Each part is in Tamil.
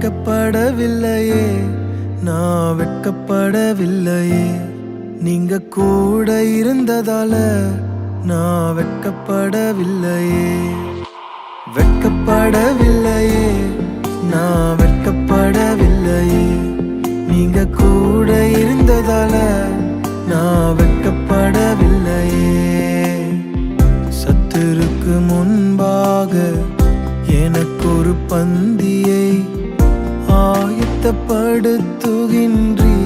வெட்கப்படவில்லையே. நான் வெட்கப்படவில்லையே. நீங்க கூட இருந்ததால நான் வெட்கப்படவில்லையே. வெட்கப்படவில்லையே. நான் வெட்கப்படவில்லையே. நீங்க கூட இருந்ததால நான் வெட்கப்படவில்லை ஆயத்தப்படுத்துகின்றீ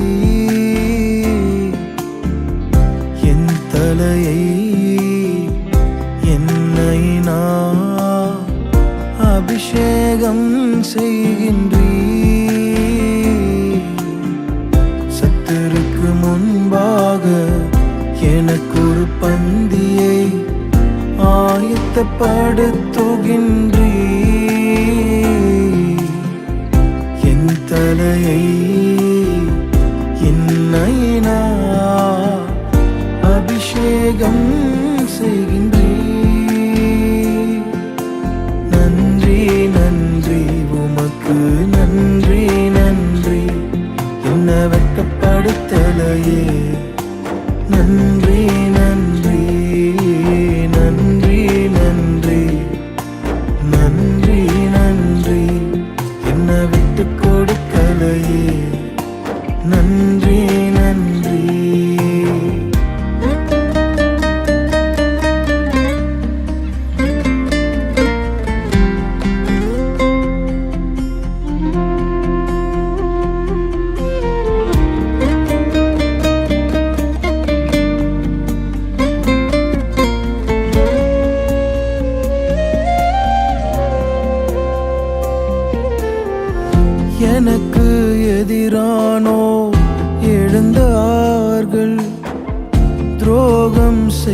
என் தலையை என்னை நான் அபிஷேகம் செய்கின்றீ சத்துருக்கு முன்பாக எனக்கு ஒரு பந்தியை ஆயத்தப்படுத்துகின்றீ தலையை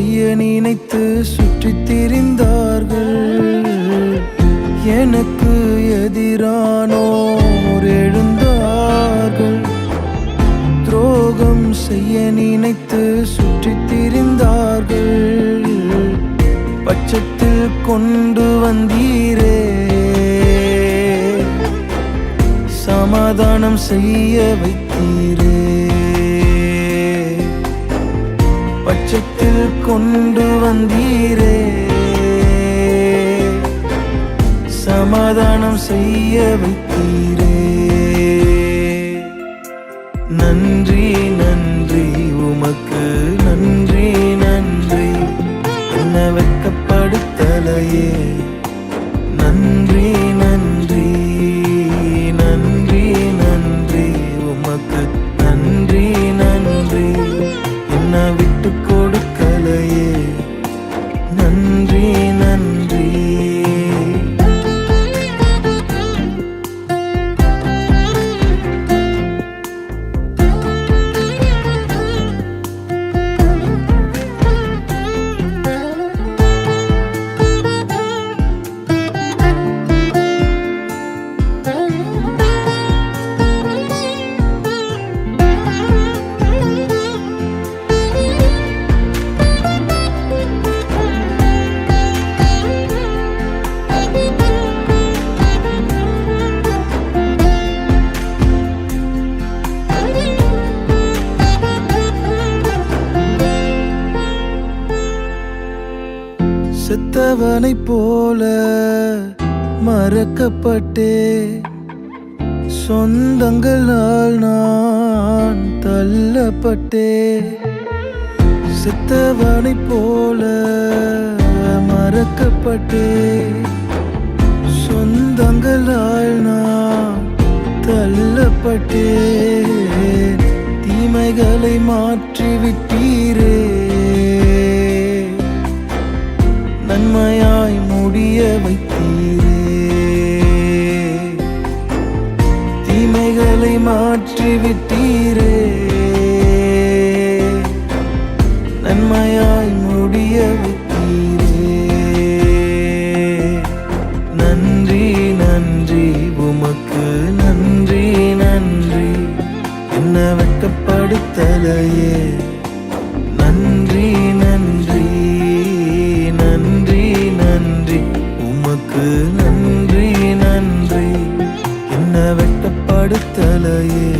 செய்ய நினைத்து சுற்றித் திரிந்தார்கள். எனக்கு எதிரானோர் எழுந்தார்கள். துரோகம் செய்ய நினைத்து சுற்றித் திரிந்தார்கள். பட்சத்தில் கொண்டு வந்தீரே. சமாதானம் செய்ய வைத்தீரே. வெளிச்சத்தில் கொண்டு வந்தீரே. சமாதானம் செய்ய வைத்தீரே. செத்தவனை போல மறக்கப்பட்டே. சொந்தங்களால் நான் தள்ளப்பட்டே. செத்தவனை போல மறக்கப்பட்டே. சொந்தங்களால் நான் தள்ளப்பட்டே. தீமைகளை மாற்றிவிட்டீரே. கொடுத்தலையே. நன்றி நன்றி நன்றி நன்றி. உமக்கு நன்றி நன்றி. என்ன வெட்டப்படுத்தலையே